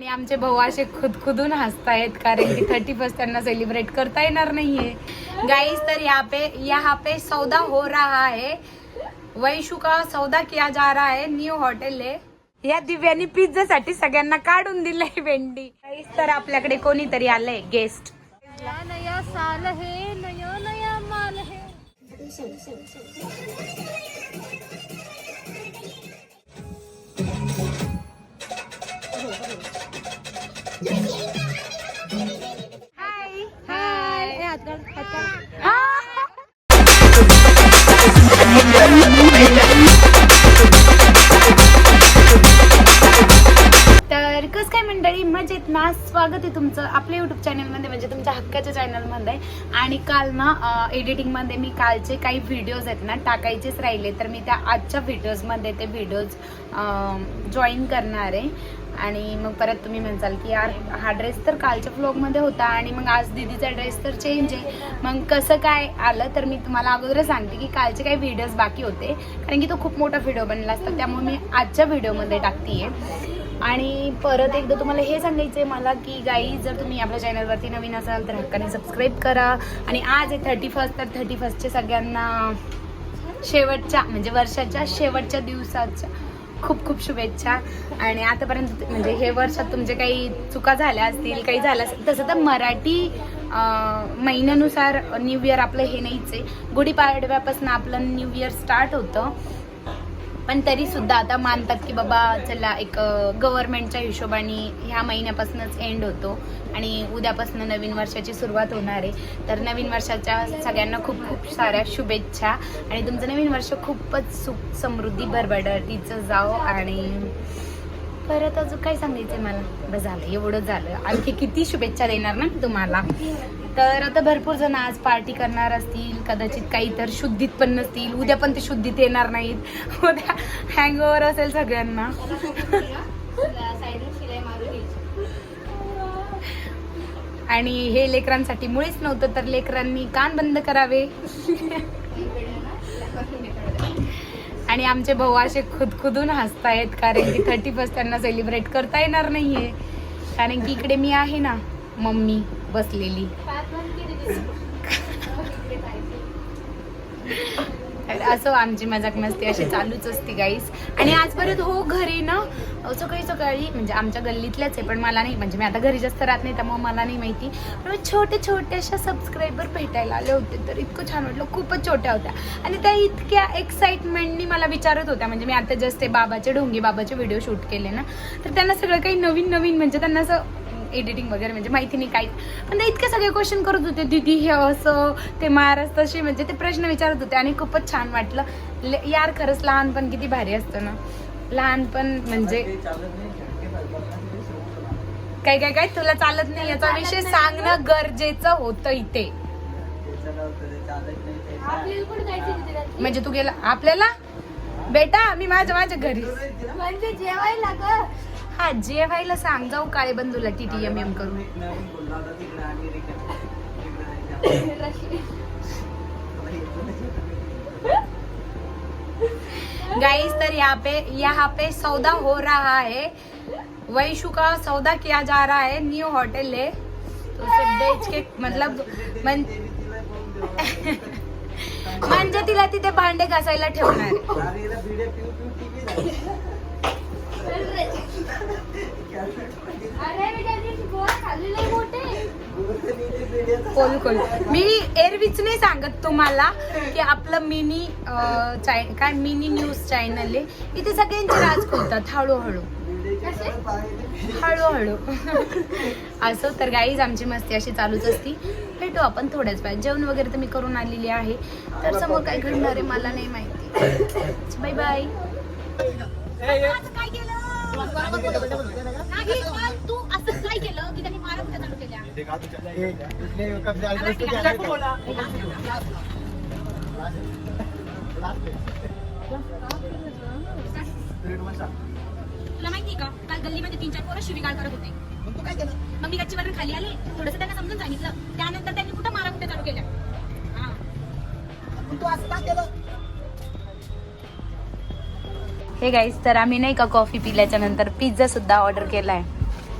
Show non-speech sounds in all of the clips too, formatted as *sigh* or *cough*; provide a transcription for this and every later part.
आणि आमचे भाऊ असे खुदखुदून हसतायत कारण की थर्टी फर्स्ट त्यांना सेलिब्रेट करता येणार नाहीये. गाईस तर यहाँ पे यहाँ पे सौदा हो रहा है. वैशू का सौदा किया जा रहा है न्यू हॉटेल है या दिव्यानी पिझ्झा साठी सगळ्यांना काढून दिलंय भेंडी. गाईस तर आपल्याकडे कोणीतरी आलंय गेस्ट नया नया साल है नया नया माल है. तर कस काय मंडळी? मजेत ना? स्वागत आहे तुमचं आपल्या युट्यूब चॅनलमध्ये म्हणजे तुमच्या हक्काच्या चॅनलमध्ये आणि काल ना एडिटिंगमध्ये मी कालचे काही व्हिडिओज आहेत ना टाकायचेच राहिले. तर मी त्या आजच्या व्हिडिओजमध्ये ते व्हिडिओज जॉईन करणार आहे. आणि मग परत तुम्ही म्हणसाल की यार हा ड्रेस तर कालच्या ब्लॉगमध्ये होता आणि मग आज दीदीचा ड्रेस तर चेंज आहे. मग कसं काय आलं तर मी तुम्हाला अगोदर सांगते की कालचे काही व्हिडिओज बाकी होते. कारण की तो खूप मोठा व्हिडिओ बनला असता त्यामुळे मी आजच्या व्हिडिओमध्ये टाकते आणि परत एकदा तुम्हाला हे सांगायचं आहे मला की गाई जर तुम्ही आपल्या चॅनलवरती नवीन असाल तर हक्काने सबस्क्राईब करा. आणि आज आहे थर्टी फर्स्ट तर थर्टी फर्स्टचे सगळ्यांना शेवटच्या म्हणजे वर्षाच्या शेवटच्या दिवसाच्या खूप खूप शुभेच्छा. आणि आतापर्यंत म्हणजे हे वर्षात तुमचे काही चुका झाल्या असतील काही झालं असेल तसं तर मराठी महिन्यानुसार न्यू इयर आपलं हे नाहीच आहे. गुढीपाडव्यापासून आपलं न्यू इयर स्टार्ट होतं. पण तरी सुद्धा आता मानतात की बाबा चला एक गव्हर्नमेंटच्या हिशोबाने ह्या महिन्यापासूनच एंड होतो आणि उद्यापासून नवीन वर्षाची सुरुवात होणार आहे. तर नवीन वर्षाच्या सगळ्यांना खूप खूप साऱ्या शुभेच्छा आणि तुमचं नवीन वर्ष खूपच सुख समृद्धी भरभडतीचं जाओ आणि परत अजून काय सांगायचं मला? बरं झालं एवढं झालं. आणखी किती शुभेच्छा देणार ना तुम्हाला? तर आता भरपूर जण आज पार्टी करणार असतील कदाचित काही तर शुद्धीत पण नसतील. उद्या पण ते शुद्धीत येणार नाहीत. उद्या हँगओव्हर असेल सगळ्यांना. आणि हे लेकरांसाठी मुळीच नव्हतं तर लेकरांनी कान बंद करावे. आणि आमचे भाऊ असे खुदखुदून हसतायत कारण की थर्टी फर्स्ट त्यांना सेलिब्रेट करता येणार नाहीये. कारण की इकडे मी आहे ना मम्मी बसलेली. असं आमची मजाक मस्ती अशी चालूच असते गाईस आणि आज परत हो घरी ना सकाळी सकाळी म्हणजे आमच्या गल्लीतल्याच आहे पण मला नाही म्हणजे मी आता घरी जास्त राहत नाही त्यामुळे मला नाही माहिती. पण छोटे छोटे अशा सबस्क्रायबर भेटायला आले होते तर इतकं छान वाटलं खूपच छोट्या होत्या. आणि त्या इतक्या एक्साइटमेंटनी मला विचारत होत्या म्हणजे मी आता जस्ट ते बाबाचे ढोंगी बाबाचे व्हिडिओ शूट केले ना तर त्यांना सगळं काही नवीन नवीन म्हणजे त्यांना असं एडिटिंग वगैरे म्हणजे माहिती नाही काही पण ते इतके सगळे क्वेश्चन करत होते दीदी हे असं ते महाराज तसे म्हणजे ते प्रश्न विचारत होते आणि खूपच छान वाटलं. यार खरंच लहानपण किती भारी असतं ना. लहानपण म्हणजे काय काय काय? तुला चालत नाही याचा विषय सांगणं गरजेचं होतं इथे? म्हणजे तू गेला आपल्याला? बेटा मी माझ्या माझ्या घरी. म्हणजे जेवायला हा जेवायला सांग. जाऊ काळे बंधूला टी टी एम एम करून. गाइस तर यहाँ पे यहाँ पे सौदा हो रहा है. वैशु का सौदा किया जा रहा है. न्यू होटल है. तो उसे बेच के मतलब मन म्हणजे तिला तिथे भांडे घासायला ठेवणार आहे. अरे बेटा ते गोळा खाल्लेले मोठे कोल कोल. मी एरवीच नाही सांगत तुम्हाला की आपलं मिनी चाय काय मिनी न्यूज चॅनल आहे. इथे सगळ्यांचे राज खोलतात हळूहळू. हळूहळू. असं तर गाईज आमची मस्ती अशी चालूच असती. भेटू आपण थोड्याच वेळात. जेवण वगैरे तर मी करून आलेली आहे. तर समोर काय घडणार आहे मला नाही माहिती. बाय बाय काय केलं? नाही, तू असं काय केलं की त्यांनी मारा कुठे चालू केल्या? तुला माहिती का? काल गल्लीमध्ये तीन चार पोरं शिवीगाळ करत होते. मग मी गच्चीवरून खाली आले. थोडस त्यांना समजून सांगितलं. त्यानंतर त्यांनी कुठं मारा कुठे चालू केल्या? हा. हे गाईस तर आम्ही नाही का कॉफी पिल्याच्या नंतर पिझ्झा सुद्धा ऑर्डर केलाय.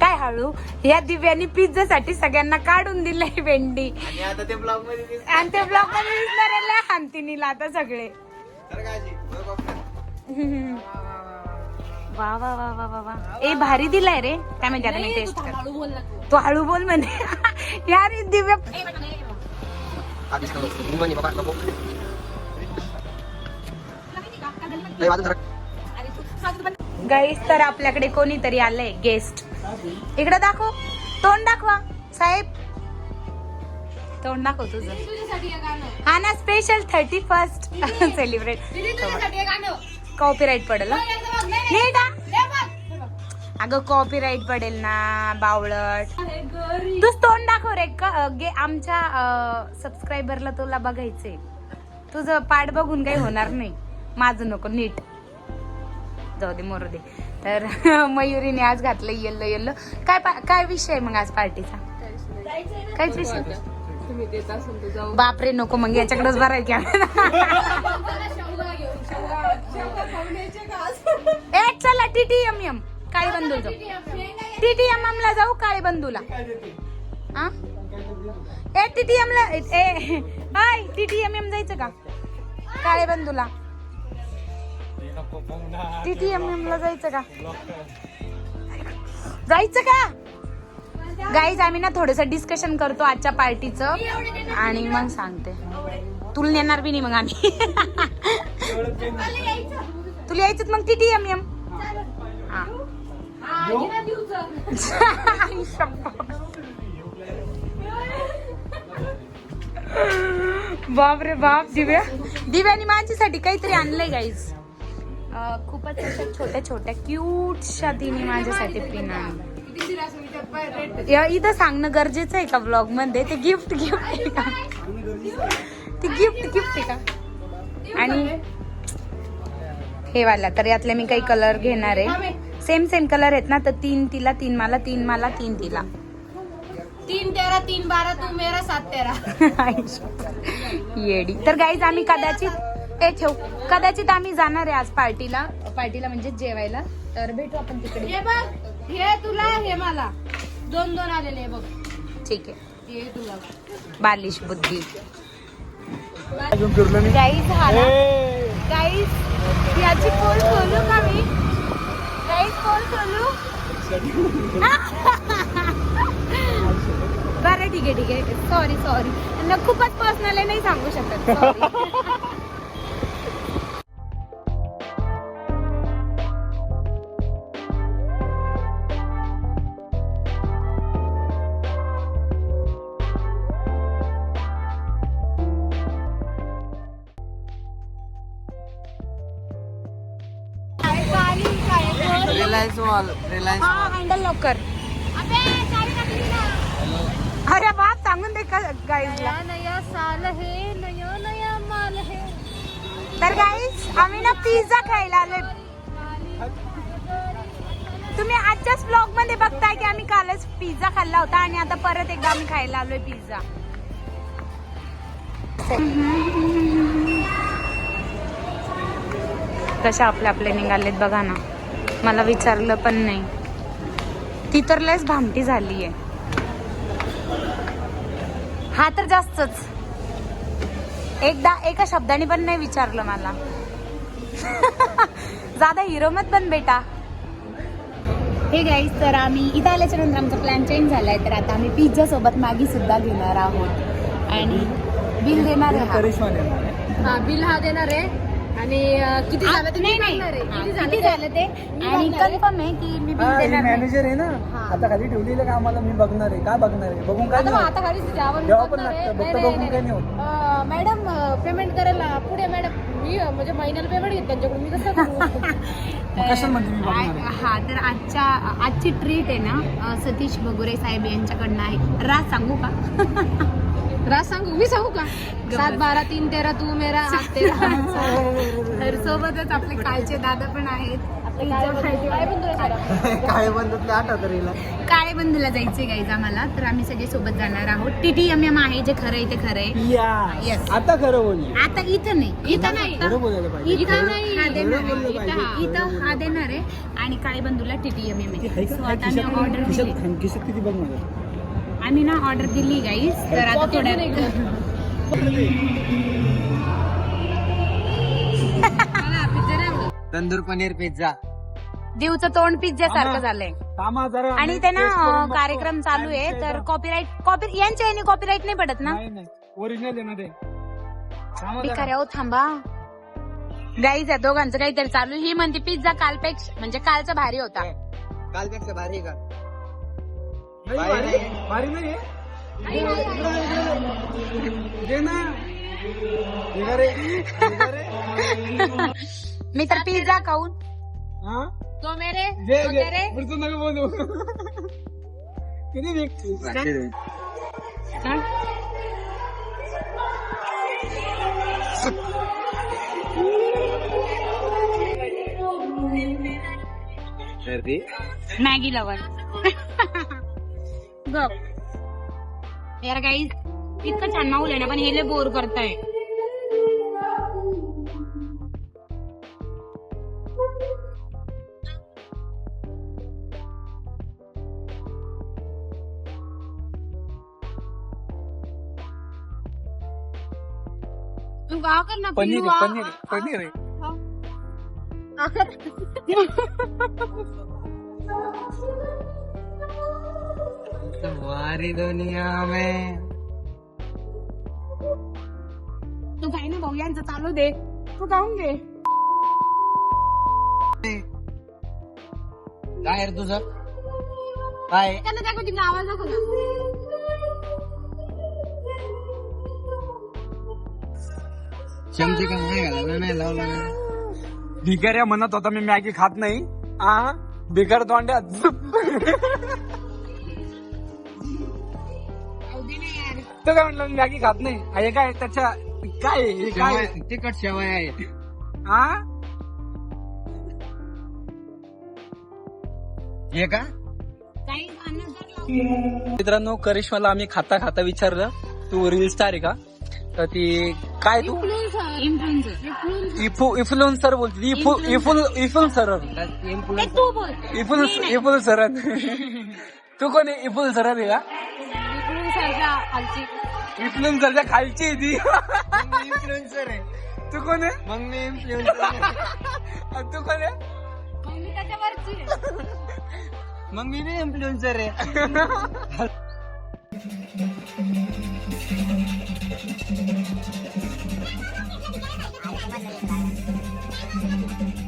काय हळू? या दिव्यानी पिझ्झा साठी सगळ्यांना काढून दिलंय भेंडी. आणि आता ते ब्लॉगमध्ये दिसत आणि ते ब्लॉगमध्ये दिसणार हानतीनीला आता सगळे. वा वा वा वा वा वा. ए भारी दिलाय रे. काय म्हणजे आता मी टेस्ट कर. तू. हळू बोल म्हणे. *laughs* यार दिव्या. बाबा गाईस तर आपल्याकडे कोणीतरी आलंय गेस्ट इकडे दाखव. तोंड दाखवा साहेब. तोंड दाखव तुझं. हा ना special thirty first celebrate copyright पडेल हं? अगं कॉपीराईट पडेल ना बावळट. तूच तोंड दाखव रे. गे आमच्या सबस्क्रायबरला तुला बघायचंय. तुझं पाठ बघून काही होणार नाही. माझं नको नीट. जाऊ दे मरू दे. तर *laughs* मयुरीने आज घातलं येल्लो येल्लो काय पा- काय विषय आहे मग आज पार्टीचा काहीच विषय बापरे नको मग याच्याकडेच भरायची *laughs* ए चला टीटी एम एम काळी बंधू जाऊ टीटी एम एम ला जाऊ काळी बंधूला हा? ए टीटी एम ला ए हाय टीटी एम एम जायचं का? काळे बंधूला टीटी एम एम ला जायचं का? जायचं का? गाईज आम्ही ना थोडस डिस्कशन करतो आजच्या पार्टीचं आणि मग सांगते. तुला नेणार बी नाही मग आम्ही. तुला यायचं मग टीटी एम एम बाप रे बाप दिव्या. दिव्यानी माझ्यासाठी काहीतरी आणलंय गाईज खूपच अशा छोट्या छोट्या क्यूटशा तिने माझ्यासाठी पिन आणलं या इथं सांगणं गरजेचं आहे का ब्लॉगमध्ये? ते गिफ्ट गिफ्ट आहे का? ते गिफ्ट गिफ्ट आहे का? आणि हे वाला तर यातले मी काही कलर घेणार आहे. सेम सेम कलर आहेत ना तर तीन तिला तीन मला तीन मला तीन तिला. तीन तेरा तीन बारा तू मेरा सात तेरा. *laughs* येडी. तर गाईज आम्ही कदाचित ए ठेव. कदाचित आम्ही जाणार आहे आज पार्टीला. पार्टीला म्हणजे जेवायला. तर भेटू आपण तिकडे. हे बघ हे तुला हे मला. दोन दोन आलेले बघ. ठीक आहे. हे तुला. बालिश बुद्धी. गाईज हा गाईज याची पोल खोलू का मी? गाईज पोल खोलू? बरं ठीक आहे ठीक आहे. सॉरी सॉरी खूपच पर्सनल आहे नाही सांगू शकत. रिलायन्स हा हँडल लॉकर अरे बाप सांगून दे का गाईजला नया नया साल है नया नया माल है. तर गाईज आम्ही ना पिझ्झा खायला आलोय. तुम्ही आजच्याच ब्लॉगमध्ये बघताय की आम्ही कालच पिझ्झा खाल्ला होता आणि आता परत एकदा आम्ही खायला आलोय पिझ्झा कशा आपले आपले निघालेत बघा ना. मला विचारलं पण नाही. ती तर लयच भामटी झालीये. हा तर जास्तच. एकदा एका शब्दाने पण नाही विचारलं मला. *laughs* जादा हिरो मत बन बेटा. हे गाईज तर आम्ही इथं आल्याच्यानंतर आमचा प्लॅन चेंज झालाय. तर आता आम्ही पिझ्झा सोबत मॅगी सुद्धा घेणार आहोत. आणि बिल देणार आहे. हा. हा बिल हा देणार आहे. आणि किती झालं ते नाही मी नाही सांगणार आहे. किती झालं किती ते? झालं ते आणि आहे. कन्फर्म आहे की मी बिल देणार नाही. मॅनेजर आहे ना. आता खाली ठेवलेलं का आम्हाला मी बघणार आहे काय बघणार आहे बघून काय आता नाही मग होत. आता खाली जेवण जेव्हा पण करणार आहे. लागतं, नाही, फक्त नाही, बघून काही नाही होत. अं, मॅडम पेमेंट करायला पुढे मॅडम मी अं, म्हणजे महिन्याला पेमेंट घेत त्यांच्याकडून मी कसं करू? *laughs* मग कशाला म्हणते मी बघणार आहे? आ- हा तर आजच्या आजची ट्रीट आहे ना अ, सतीश बगुरे साहेब यांच्याकडनं आहे राज सांगू का *laughs* राज सांगू? मी सांगू का? सात बारा तीन तेरा तू मेरा आठ तेरा. *laughs* तर सोबतच आपले कालचे दादा पण आहेत. रेला काळे बंधूला *laughs* जायचे गाईज आम्हाला. तर आम्ही सगळे सोबत जाणार आहोत. टीटी एम एम आहे जे खरं आहे ते खरं आहे. या. Yes. आता खरं बोलली. आता इथं नाही. इथं नाही. इथं नाही. हा. इथं हा देणार आहे. आणि काळे बंधूला टीटी एम एम आहे. आता ऑर्डर खिशात किती बघ मला आम्ही ना ऑर्डर दिली गाईज तर आता थोड्या. तंदूर पनीर पिझ्झा देवचं तोंड पिझ्झा सारखं झालंय. कामा जरा आणि ते ना अं. कार्यक्रम चालू आहे तर कॉपीराईट कॉपी यांच्या याने कॉपीराईट नाही पडत ना? नाही नाही. ओरिजिनल आहे ना ते. कामा जरा. बिकार हो थांबा. गाईज आहे दोघांचं काहीतरी चालू आहे. ही म्हणते पिझ्झा कालपेक्षा म्हणजे कालचा भारी होता. कालपेक्षा भारी का? नाही, भारी नाही. दे ना. दे रे. दे रे. मी तर पिझ्झा खाऊन. हा? तो मेरे दे, तो दे. तेरे. पुढचं नका बोलू. किती विक- मॅगी लवर. गप यार काही इतकं छान माऊल आहे ना पण हे बोर करताय. तू का कर पनीर पनीर पनीर आहे. *laughs* तुम्हारी दुनिया में। तू काही ना भाऊ यांचं चालू दे. तू जाऊन दे काय रे तुझं? काय? त्यांना दाखव तिकडे आवाज दाखव ना. चमचे का नाही घालायला नाही लावला भिकाऱ्या म्हणत होता मी मॅगी खात नाही. आ? बिगर तोंड्यात तो काय म्हटलं मी मॅगी खात नाही. हे काय त्याच्या काय आहे? हे काय? आहे? शेवया- तिखट शेवया आहे. हा हे का? काही अन्नच जर लावलं. मित्रांनो करिश्माला आम्ही खाता खाता विचारलं. तू रील स्टार आहे का? तर ती काय तू? Influencer. इफु इन्फ्लुएन्सर बोलते. इफु इफुल इन्फ्लुएन्सर. ते तू बोल. इफुल इन्फ्लुएन्सर तू कोण आहे? इन्फ्लुएन्सर आहे का? सारख्या खालची इन्फ्लुएन्सरच्या खालची ती. इन्फ्लुएन्सर आहे. तू कोण आहे? मग मी इन्फ्लुएन्सर तू कोण आहे? मग मी त्याच्यावरची मग मी बी इन्फ्लुएन्सर आहे. *laughs*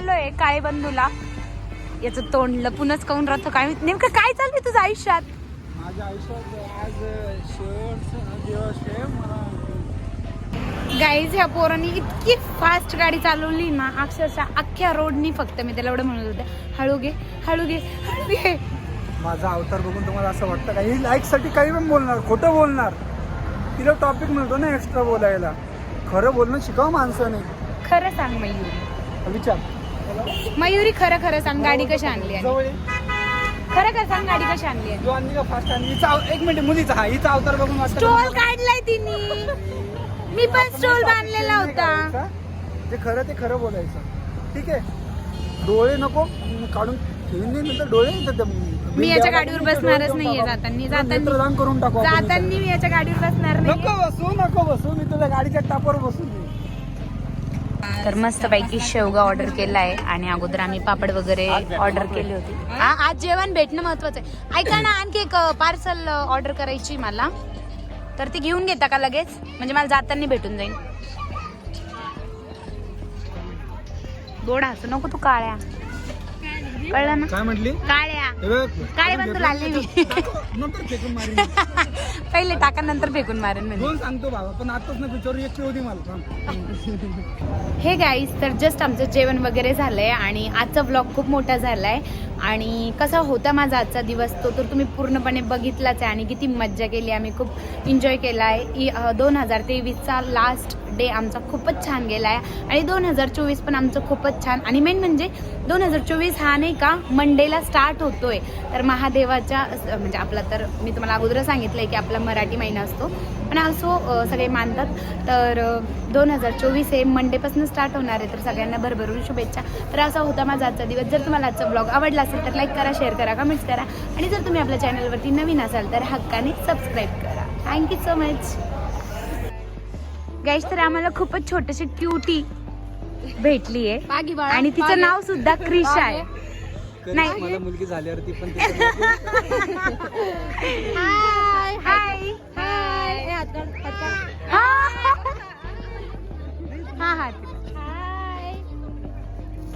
आलोय काळे बंधूला? याचं तोंड लपूनच काऊन राहतो? काय. नेमकं काय चाललंय तुझं आयुष्यात? माझ्या आयुष्यात आज शेवटचा दिवस आहे मला गाईज ह्या पोरांनी इतकी फास्ट गाडी चालवली ना अक्षरशः अख्ख्या रोडनी फक्त मी त्याला एवढं म्हणत होते हळू घे हळू घे हळू घे. माझा अवतार बघून तुम्हाला असं वाटतं का? ही लाईकसाठी काही पण बोलणार खोटं बोलणार. तिला टॉपिक मिळतो ना एक्स्ट्रा बोलायला. खरं बोलणं शिकावं माणसाने. खरं सांग मयुरी. विचार. मयुरी खरं खरं सांग गाडी कशी आणली आहे. खरं खरं सांग गाडी कशी आणली आहे फास्ट एक मिनिट मुलीचा हा हिचा अवतार बघून वाटतं स्टोल काढलाय तिने मी पण स्टोल बांधलेला होता. जे खरं ते खरं बोलायचं ठीक आहे डोळे नको काढून ठेवून दे नंतर डोळे ते- मी याच्या गाडीवर बसणारच नाहीये. जाताना नेत्रदान जाताना करून टाकू आपण जाताना. मी याच्या गाडीवर बसणार नको नाही बसू नको बसू मी तुला गाडीच्या टापावर बसून देईन. तर मस्तपैकी शेवगा ऑर्डर केला आहे आणि अगोदर आम्ही पापड वगैरे ऑर्डर केली होती. हा, आज जेवण भेटणं महत्वाचं आहे. ऐका ना आणखी एक पार्सल ऑर्डर करायची मला. तर ती घेऊन घेता का लगेच? म्हणजे मला जाताना भेटून जाईल. गोड हसू नको तू काळ्या. कळलं ना? काय म्हटली? काळ्या. काळे लागले मी. नंतर फेकून मारीन *laughs* पहिले टाका नंतर फेकून मारेन म्हणजे दोन सांगतो बाबा पण आताच ना पिक्चर एक होती मला. थांब. *laughs* हे गाईज तर जस्ट आमचं जेवण वगैरे झालंय आणि आजचा ब्लॉग खूप मोठा झालाय. आणि कसा होता माझा आजचा दिवस तो तर तुम्ही पूर्णपणे बघितलाच आहे. आणि किती मज्जा केली आम्ही खूप एन्जॉय केला आहे दोन हजार तेवीसचा लास्ट डे आमचा खूपच छान गेला आहे आणि दोन हजार चोवीस पण आमचं खूपच छान. आणि मेन म्हणजे दोन हजार चोवीस हा नाही का मंडेला स्टार्ट होतोय. तर महादेवाच्या म्हणजे आपला तर मी तुम्हाला अगोदर सांगितलंय की आपला मराठी महिना असतो. पण असो सगळे मानतात. तर दोन हजार चोवीस हे मंडेपासून स्टार्ट होणार आहे. तर सगळ्यांना भरभरून शुभेच्छा. तर असा होता माझा आजचा दिवस. जर तुम्हाला आजचा ब्लॉग आवडला असेल तर लाईक करा शेअर करा कमेंट्स करा. आणि जर तुम्ही आपल्या चॅनलवरती नवीन असाल तर हक्काने सबस्क्राईब करा. थँक्यू सो मच गाईज तर आम्हाला खूपच छोटीशी क्युटी भेटली आहे आणि तिचं. नाव सुद्धा क्रिश आहे. नाही. मला मुलगी झाल्यावरती पण तिचं हाय हाय. हा हा. हाय.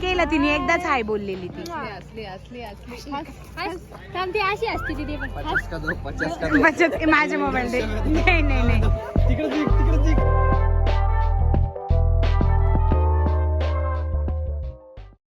केलं तिने एकदाच हाय बोललेली ती. असली असली असली ती अशी असते तिथे पण. माझ्या मोबाईल दे नाही नाही नाही.